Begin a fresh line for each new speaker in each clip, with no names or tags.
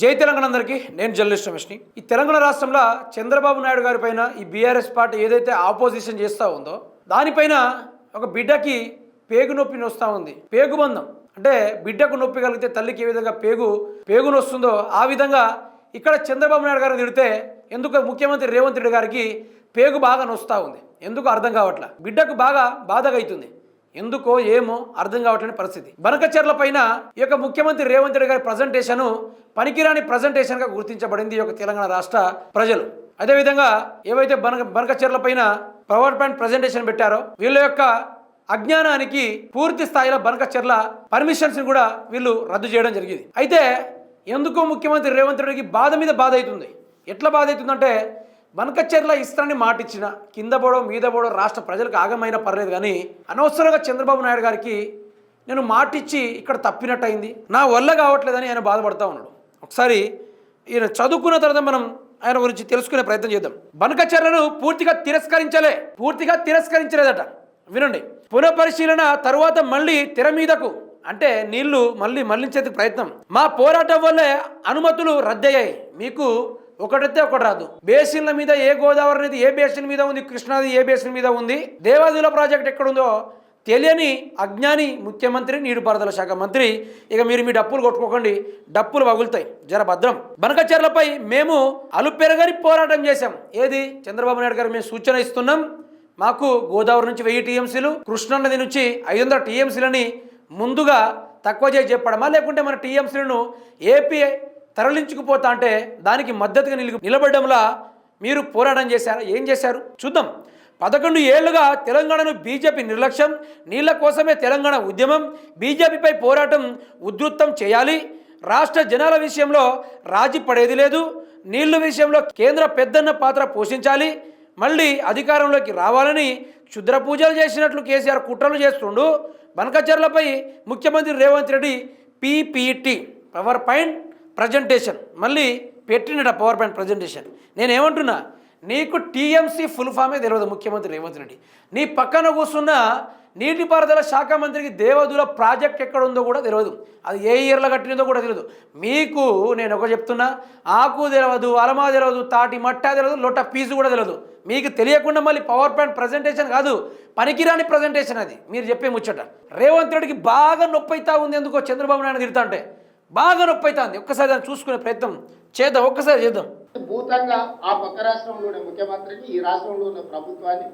జై తెలంగాణ అందరికీ నేను జర్నలిస్ట్ రమేష్ని. ఈ తెలంగాణ రాష్ట్రంలో చంద్రబాబు నాయుడు గారి పైన ఈ బీఆర్ఎస్ పార్టీ ఏదైతే ఆపోజిషన్ చేస్తూ ఉందో దానిపైన ఒక బిడ్డకి పేగు నొప్పి నొస్తూ ఉంది. పేగు బంధం. అంటే బిడ్డకు నొప్పి కలిగితే తల్లికి ఏ విధంగా పేగు పేగు నొస్తుందో ఆ విధంగా ఇక్కడ చంద్రబాబు నాయుడు గారిని తిడితే ఎందుకు ముఖ్యమంత్రి రేవంత్ రెడ్డి గారికి పేగు బాగా నొస్తూ ఉంది. ఎందుకు అర్థం కావట్లా? బిడ్డకు బాగా బాధగా అవుతుంది. ఎందుకో ఏమో అర్థం కావట్లేని పరిస్థితి. బనకచర్ల పైన ఈ యొక్క ముఖ్యమంత్రి రేవంత్ రెడ్డి గారి ప్రజెంటేషన్ పనికిరాని ప్రజెంటేషన్గా గుర్తించబడింది ఈ యొక్క తెలంగాణ రాష్ట్ర ప్రజలు. అదేవిధంగా ఏవైతే బనక బనకచర్ల పైన పవర్ పాయింట్ ప్రజెంటేషన్ పెట్టారో వీళ్ళ యొక్క అజ్ఞానానికి పూర్తి స్థాయిలో బనకచర్ల పర్మిషన్స్ని కూడా వీళ్ళు రద్దు చేయడం జరిగింది. అయితే ఎందుకో ముఖ్యమంత్రి రేవంత్ రెడ్డికి బాధ మీద బాధ అవుతుంది. ఎట్లా బాధ అవుతుందంటే బనకచెర్ల ఇస్తానని మాట ఇచ్చిన కింద పోవడం మీద పోవడం రాష్ట్ర ప్రజలకు ఆగమైనా పర్లేదు కానీ అనవసరంగా చంద్రబాబు నాయుడు గారికి నేను మాటిచ్చి ఇక్కడ తప్పినట్టు అయింది నా వల్ల కావట్లేదని ఆయన బాధపడతా ఉన్నాడు. ఒకసారి ఈయన చదువుకున్న తర్వాత మనం ఆయన గురించి తెలుసుకునే ప్రయత్నం చేద్దాం. బనకచర్లను పూర్తిగా తిరస్కరించలే. పూర్తిగా తిరస్కరించలేదట. వినండి. పునఃపరిశీలన తరువాత మళ్ళీ తెర మీదకు అంటే నీళ్ళు మళ్ళీ మళ్ళించేందుకు ప్రయత్నం. మా పోరాటం వల్లే అనుమతులు రద్దయ్యాయి. మీకు ఒకటైతే ఒకటి రాదు. బేసిన్ల మీద ఏ గోదావరి నది ఏ బేసిన్ మీద ఉంది కృష్ణాది ఏ బేసిన్ మీద ఉంది దేవాదుల ప్రాజెక్ట్ ఎక్కడుందో తెలియని అజ్ఞాని ముఖ్యమంత్రి నీటిపారుదల శాఖ మంత్రి ఇక మీరు మీ డప్పులు కొట్టుకోకండి డప్పులు వగులుతాయి. జర భద్రం. బనకచర్లపై మేము అలుపెరగని పోరాటం చేశాం. ఏది? చంద్రబాబు నాయుడు గారు మేము సూచన ఇస్తున్నాం. మాకు గోదావరి నుంచి వెయ్యి టీఎంసీలు కృష్ణా నది నుంచి ఐదు వందల టీఎంసీలని ముందుగా తక్కువ చేసి చెప్పడమా? లేకుంటే మన టీఎంసీలను ఏపీ తరలించుకుపోతా అంటే దానికి మద్దతుగా నిలు నిలబడడంలా మీరు పోరాటం చేశారా? ఏం చేశారు? చూద్దాం. పదకొండు ఏళ్ళుగా తెలంగాణను బీజేపీ నిర్లక్ష్యం నీళ్ళ కోసమే తెలంగాణ ఉద్యమం బీజేపీపై పోరాటం ఉధృతం చేయాలి. రాష్ట్ర జనాల విషయంలో రాజీ పడేది లేదు. నీళ్ళు విషయంలో కేంద్ర పెద్దన్న పాత్ర పోషించాలి. మళ్ళీ అధికారంలోకి రావాలని క్షుద్ర పూజలు చేసినట్లు కేసీఆర్ కుట్రలు చేస్తుండు. బనకచర్లపై ముఖ్యమంత్రి Revanth Reddy PPT power point presentation మళ్ళీ పెట్టినట పవర్ పాయింట్ ప్రజెంటేషన్ నేనేమంటున్నా నీకు టీఎంసీ ఫుల్ ఫామే తెలియదు ముఖ్యమంత్రి రేవంత్ రెడ్డి. నీ పక్కన కూర్చున్న నీటిపారుదల శాఖ మంత్రికి దేవదుల ప్రాజెక్ట్ ఎక్కడ ఉందో కూడా తెలియదు అది ఏ ఇయర్లో కట్టినదో కూడా తెలియదు మీకు నేను ఒక చెప్తున్నా ఆకు తెలియదు అలమా తెలియదు తాటి మట్టా తెలియదు లొట్ట ఫీజు కూడా తెలియదు మీకు తెలియకుండా మళ్ళీ పవర్ పాయింట్ ప్రజెంటేషన్ కాదు పనికిరాని ప్రజెంటేషన్ అది. మీరు చెప్పే ముచ్చట. రేవంత్ రెడ్డికి బాగా నొప్పి అవుతా ఉంది ఎందుకో చంద్రబాబు నాయుడు తిడతా అంటే. బాగా నొప్పి అవుతుంది ఒక్కసారి దాన్ని చూసుకునే ప్రయత్నం చేద్దాం ఒక్కసారి చేద్దాం.
భూతంగా ఆ పక్క రాష్ట్రంలో ఉన్న ముఖ్యమంత్రికి ఈ రాష్ట్రంలో ఉన్న ప్రభుత్వాన్ని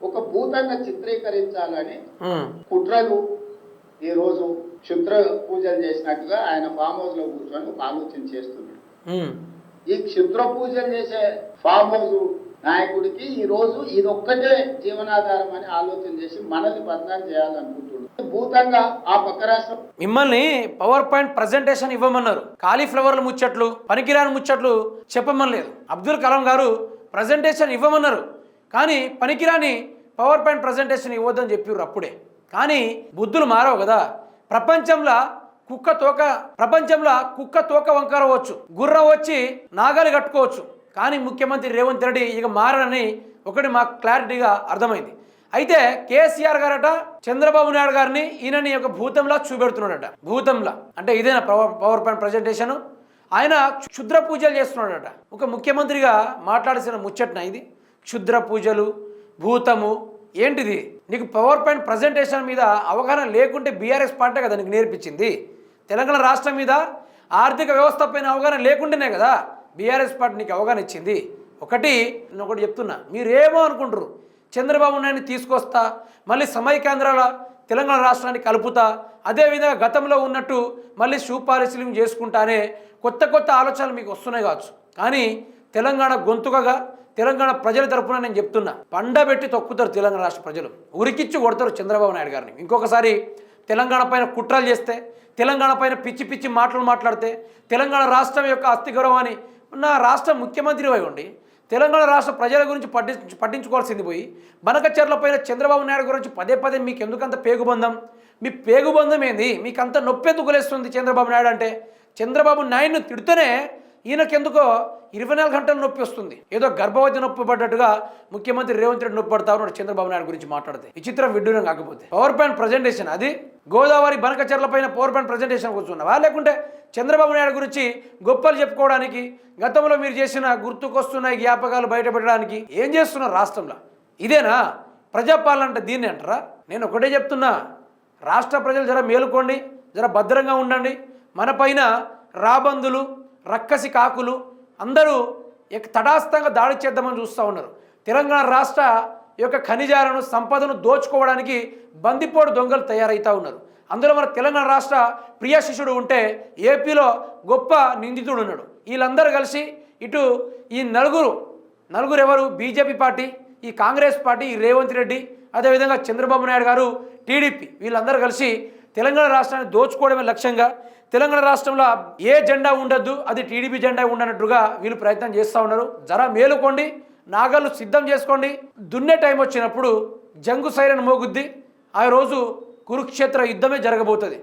ఒక భూతంగా చిత్రీకరించాలని కుట్రలు ఈ రోజు క్షుద్ర పూజలు చేసినట్టుగా ఆయన ఫామ్ హౌస్లో కూర్చొని ఒక ఆలోచన చేస్తున్నాడు. ఈ క్షుద్ర పూజలు చేసే ఫామ్ హౌస్ నాయకుడికి ఈ రోజు ఇదొక్కటే జీవనాధారం అని ఆలోచన చేసి మనల్ని బదనాలు చేయాలనుకుంటున్నాడు. భూతంగా ఆ పక్క రాష్ట్రం.
మిమ్మల్ని పవర్ పాయింట్ ప్రజెంటేషన్ ఇవ్వమన్నారు. కాలీఫ్లవర్లు ముచ్చట్లు పనికిరాని ముచ్చట్లు చెప్పమనలేదు. అబ్దుల్ కలాం గారు ప్రజెంటేషన్ ఇవ్వమన్నారు. కానీ పనికిరాని పవర్ పాయింట్ ప్రజెంటేషన్ ఇవ్వద్దని చెప్పారు అప్పుడే. కానీ బుద్ధులు మారవు కదా. ప్రపంచంలో కుక్క తోక ప్రపంచంలో కుక్క తోక వంకరవచ్చు గుర్రం వచ్చి నాగలి కట్టుకోవచ్చు. కానీ ముఖ్యమంత్రి రేవంత్ రెడ్డి ఇక మారని ఒకటి మాకు క్లారిటీగా అర్థమైంది. అయితే కేసీఆర్ గారట చంద్రబాబు నాయుడు గారిని ఈయనని ఒక భూతంలా చూపెడుతున్నాడట. భూతంలా. అంటే ఇదేనా పవర్ పవర్ పాయింట్ ప్రజెంటేషన్? ఆయన క్షుద్ర పూజలు చేస్తున్నాడట. ఒక ముఖ్యమంత్రిగా మాట్లాడాల్సిన ముచ్చట్న ఇది? క్షుద్ర పూజలు భూతము ఏంటిది? నీకు పవర్ పాయింట్ ప్రజెంటేషన్ మీద అవగాహన లేకుంటే బీఆర్ఎస్ పార్టీ కదా నీకు నేర్పించింది. తెలంగాణ రాష్ట్రం మీద ఆర్థిక వ్యవస్థ పైన అవగాహన లేకుండానే కదా బీఆర్ఎస్ పార్టీ నీకు అవగాహన ఇచ్చింది. ఒకటి నేను ఒకటి చెప్తున్నా. మీరేమో అనుకుంటారు చంద్రబాబు నాయుడిని తీసుకొస్తా మళ్ళీ సమైకేంద్రాల తెలంగాణ రాష్ట్రాన్ని కలుపుతా అదేవిధంగా గతంలో ఉన్నట్టు మళ్ళీ పరిశీలన చేసుకుంటానే కొత్త కొత్త ఆలోచనలు మీకు వస్తున్నాయి కావచ్చు. కానీ తెలంగాణ గొంతుకగా తెలంగాణ ప్రజల తరపున నేను చెప్తున్నా పండబెట్టి తొక్కుతారు తెలంగాణ రాష్ట్ర ప్రజలు. ఉరికిచ్చి కొడతారు చంద్రబాబు నాయుడు గారిని. ఇంకొకసారి తెలంగాణ పైన కుట్రలు చేస్తే తెలంగాణ పైన పిచ్చి పిచ్చి మాటలు మాట్లాడితే తెలంగాణ రాష్ట్రం యొక్క అస్థిగౌరవాన్ని నా రాష్ట్ర ముఖ్యమంత్రి అయి ఉండి తెలంగాణ రాష్ట్ర ప్రజల గురించి పట్టించు పట్టించుకోవాల్సింది పోయి బనకచర్ల పైన చంద్రబాబు నాయుడు గురించి పదే పదే మీకు ఎందుకంత పేగుబంధం? మీ పేగుబంధం ఏంది? మీకు అంత నొప్పి ఎందుకు చంద్రబాబు నాయుడు అంటే? చంద్రబాబు నాయుడును తిడితేనే ఈయనకెందుకో ఇరవై నాలుగు గంటలు నొప్పి వస్తుంది. ఏదో గర్భవతి నొప్పి పడ్డట్టుగా ముఖ్యమంత్రి రేవంత్ రెడ్డి నొప్పి పడతా ఉన్నాడు చంద్రబాబు నాయుడు గురించి మాట్లాడితే. విచిత్రం విడ్డూరం కాకపోతే. పవర్ పాయింట్ ప్రజెంటేషన్ అది. గోదావరి బనకచర్ల పైన పవర్ పాయింట్ ప్రజెంటేషన్ కూర్చున్నావా? లేకుంటే చంద్రబాబు నాయుడు గురించి గొప్పలు చెప్పుకోవడానికి గతంలో మీరు చేసిన గుర్తుకొస్తున్న జ్ఞాపకాలు బయటపెట్టడానికి ఏం చేస్తున్నారు రాష్ట్రంలో? ఇదేనా? ప్రజాపాలన అంటే దీన్ని అంటారా? నేను ఒకటే చెప్తున్నా. రాష్ట్ర ప్రజలు జర మేలుకోండి జర భద్రంగా ఉండండి. మన పైన రాబందులు రక్కసి కాకులు అందరూ తటాస్థంగా దాడి చేద్దామని చూస్తూ ఉన్నారు. తెలంగాణ రాష్ట్ర యొక్క ఖనిజాలను సంపదను దోచుకోవడానికి బందిపోడు దొంగలు తయారవుతూ ఉన్నారు. అందులో మన తెలంగాణ రాష్ట్ర ప్రియ శిష్యుడు ఉంటే ఏపీలో గొప్ప నిందితుడు ఉన్నాడు. వీళ్ళందరూ కలిసి ఇటు ఈ నలుగురు నలుగురు ఎవరు బీజేపీ పార్టీ ఈ కాంగ్రెస్ పార్టీ ఈ రేవంత్ రెడ్డి అదేవిధంగా చంద్రబాబు నాయుడు గారు టీడీపీ వీళ్ళందరూ కలిసి తెలంగాణ రాష్ట్రాన్ని దోచుకోవడమే లక్ష్యంగా తెలంగాణ రాష్ట్రంలో ఏ జెండా ఉండద్దు అది టీడీపీ జెండా ఉండనట్టుగా వీళ్ళు ప్రయత్నం చేస్తూ ఉన్నారు. జర మేలుకోండి నాగళ్ళు సిద్ధం చేసుకోండి. దున్నే టైం వచ్చినప్పుడు జంగు సైరన్ మోగుద్ది. ఆ రోజు కురుక్షేత్ర యుద్ధమే జరగబోతుంది.